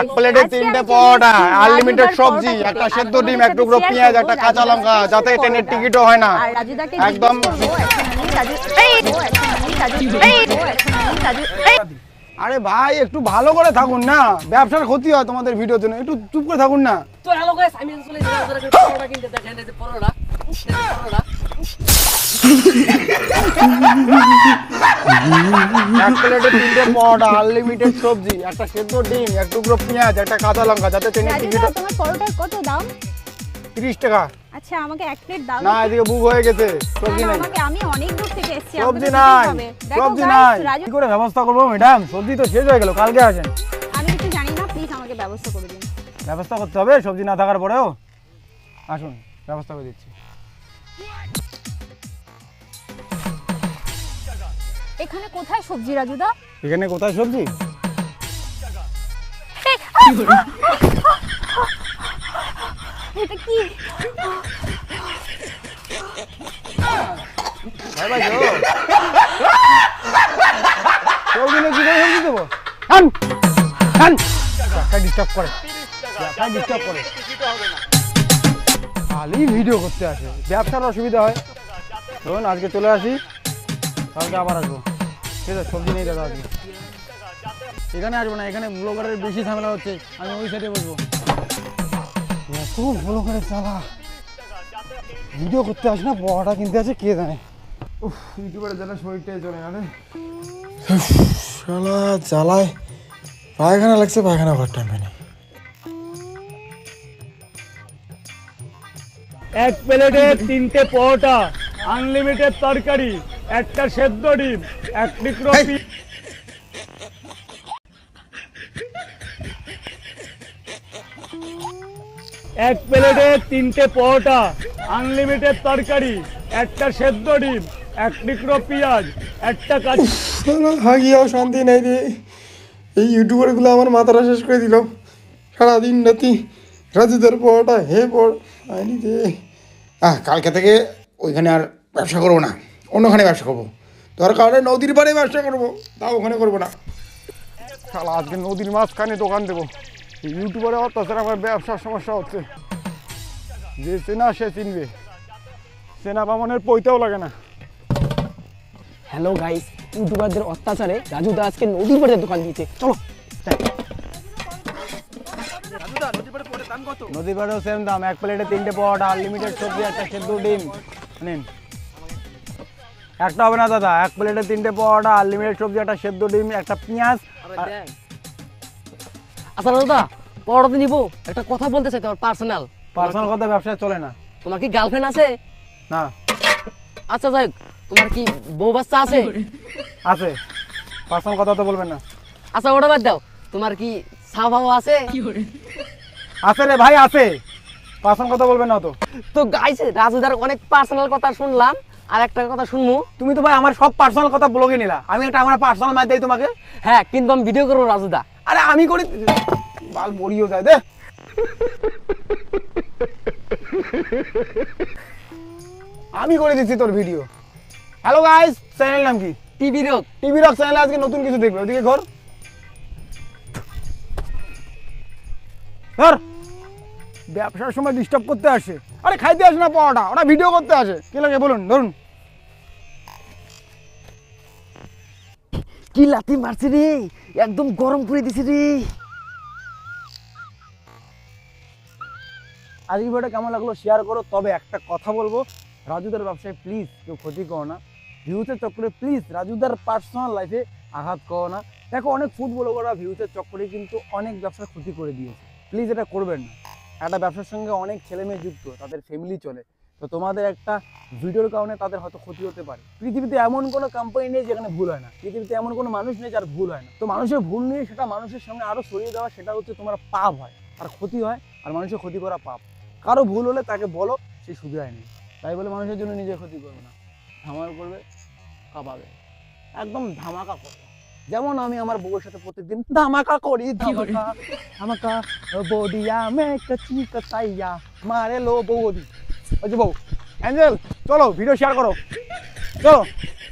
এক প্লেটে তিনটে পরোটা আনলিমিটেড সবজি একটা সেদ্ধ ডিম এক টুকরো পেঁয়াজ একটা কাঁচা লঙ্কা যাতে ট্রেনের টিকিটও হয় না। একদম। আরে ভাই একটু ভালো করে থাকুন না। ব্যবসার ক্ষতি হয় তোমাদের ভিডিওর জন্য। একটু চুপ করে থাকুন না। এক প্লেটে তিনটে পরোটা আনলিমিটেড সবজি একটা সেদ্ধ ডিম এক টুকরো পেঁয়াজ একটা কাঁচা লঙ্কা যাতে ট্রেনের টিকিট তোমার পরোটার কত দাম? তিরিশ টাকা। আচ্ছা আমাকে এক প্লেট দাও। না এদিকে বুক হয়ে গেছে সবজি নাই। আমাকে আমি অনেক দূর থেকে এসেছি সবজি তো নাই দিতেই হবে। দেখো সবজি নাই। কি করে ব্যবস্থা করব ম্যাডাম সবজি তো শেষ হয়ে গেল কালকে আসেন। আমি কিছু জানি না প্লিজ আমাকে ব্যবস্থা করে দিন। ব্যবস্থা করতে হবে সবজি না থাকার পরেও আসুন ব্যবস্থা করে দিচ্ছি। এখানে কোথায় সবজি রাজুদা? এখানে কোথায় সবজি? এটা কি? ভাই ভাই গো। সবজি কি করে সবজি দেবো? হান হান টাকা ডিস্টার্ব করে। টাকা ডিস্টার্ব করে। খালি ভিডিও করতে আসে। ব্যবসার অসুবিধা হয়। ধরুন আজকে চলে আসি। কালকে আবার আসব। ঠিক আছে সবজি নেই দাদা আজকে। এখানে আসব না এখানে ব্লগারের বেশি ঝামেলা হচ্ছে আমি ওই সাইডে বসবো। এত ব্লগারের জ্বালা ভিডিও করতে আসে না বড়টা কিনতে আছে কে জানে? উফ ইউটিউবের জ্বালা শরীরটাই চলে গেলে শালা জ্বালায় পায়খানা লাগছে পায়খানা ঘর টাইম নেই। এক প্লেটে তিনটে পরোটা আনলিমিটেড তরকারি। একটা সেদ্ধ ডিম এক টুকরো এক প্লেটে তিনটে পরোটা আনলিমিটেড তরকারি একটা সেদ্ধ ডিম এক টুকরো পেঁয়াজ একটা কাঁচা হাগিয়াও শান্তি নেই রে। এই ইউটিউবারগুলো আমার মাথাটা শেষ করে দিল। সারাদিন রাতি রাজুদের পড়াটা হে পড় আইনি রে। আহ কালকে থেকে ওইখানে আর ব্যবসা করব না। অন্যখানে ব্যবসা করব। দরকার হলে নদীর পাড়ে ব্যবসা করব তাও ওখানে করব না। শালা আজকে নদীর মাঝখানে দোকান দেবো। ইউটিউবারে অত্যাচার আমার ব্যবসার সমস্যা হচ্ছে। যে চেনা সে চিনবে। চেনা বামনের পইতেও লাগে না। হ্যালো গাইস ইউটিউবারদের অত্যাচারে রাজু দা আজকে নদীর পাড়ে দোকান দিয়েছে। চলো নদীর পাড়েও সেম দাম। এক প্লেটে তিনটে পরোটা আনলিমিটেড সবজি একটা সেদ্ধ ডিম। নিন। একটা হবে না দাদা এক প্লেটে তিনটে পরোটা আনলিমিটেড সবজি একটা সেদ্ধ ডিম একটা পেঁয়াজ। আচ্ছা দাদা পরোটা নিবো। একটা কথা বলতে চাই তোমার পার্সোনাল পার্সোনাল কথা ব্যবসা চলে না। তোমার কি গার্লফ্রেন্ড আছে? না। আচ্ছা যাই তোমার কি বউ বাচ্চা আছে? আছে। পার্সোনাল কথা তো বলবেন না। আচ্ছা ওটা বাদ দাও। তোমার কি স্বভাব আছে? আছে রে ভাই আছে। পার্সোনাল কথা বলবেন না তো। তো গাইছে রাজুদার অনেক পার্সোনাল কথা শুনলাম। আর একটা কথা শুনব? তুমি তো ভাই আমার সব পার্সোনাল কথা ব্লগে নিলা। আমি একটা আমার পার্সোনাল ম্যাচ দিই তোমাকে। হ্যাঁ কিন্তু আমি ভিডিও করব রাজুদা। আরে আমি করি বাল মরিও যায় দে। আমি করে দিচ্ছি তোর ভিডিও হ্যালো গাইস চ্যানেল নাম কি? টিভি রোগ। টিভি রক চ্যানেলে আজকে নতুন কিছু দেখবে ওদিকে ঘর। ধর। ব্যবসার সময় ডিস্টার্ব করতে আসে। আরে খাইতে আসে না পাওয়াটা ওরা ভিডিও করতে আসে। কি লাগে বলুন ধরুন। কি লাথি মারছে রে? একদম গরম করে দিছে রে। আজকে ভিডিওটা কেমন লাগল শেয়ার করো। তবে একটা কথা বলব রাজুদার ব্যবসায় প্লিজ কেউ ক্ষতি করো না। ভিউসের চক্করে প্লিজ রাজুদার পার্সোনাল লাইফে আঘাত করো না। দেখো অনেক ফুড ব্লগাররা ভিউসের চক্করে কিন্তু অনেক ব্যবসার ক্ষতি করে দিয়েছে। প্লিজ এটা করবেন না। একটা ব্যবসার সঙ্গে অনেক ছেলে মেয়ে যুক্ত, তাদের ফ্যামিলি চলে। তো তোমাদের একটা ভিডিওর কারণে তাদের হয়তো ক্ষতি হতে পারে। পৃথিবীতে এমন কোনো কোম্পানি নেই যেখানে ভুল হয় না। পৃথিবীতে এমন কোনো মানুষ নেই যার ভুল হয় না। তো মানুষের ভুল নিয়ে সেটা মানুষের সামনে আরও সরিয়ে দেওয়া, সেটা হচ্ছে তোমার পাপ হয়। আর ক্ষতি হয়, আর মানুষের ক্ষতি করা পাপ। কারও ভুল হলে তাকে বলো, সে শুধরায় নেই। তাই বলে মানুষের জন্য নিজে ক্ষতি করবে না। ধামাকা করবে, কাঁপাবে। একদম ধামাকা করবে। যেমন আমি আমার বউয়ের সাথে প্রতিদিন ধামাকা করি, ধামাকা ধামাকা। বডিয়া মে কচি তাইয়া মারে লো বৌদি। ওই যে বউ, অ্যাঞ্জেল, চলো ভিডিও শেয়ার করো। চলো।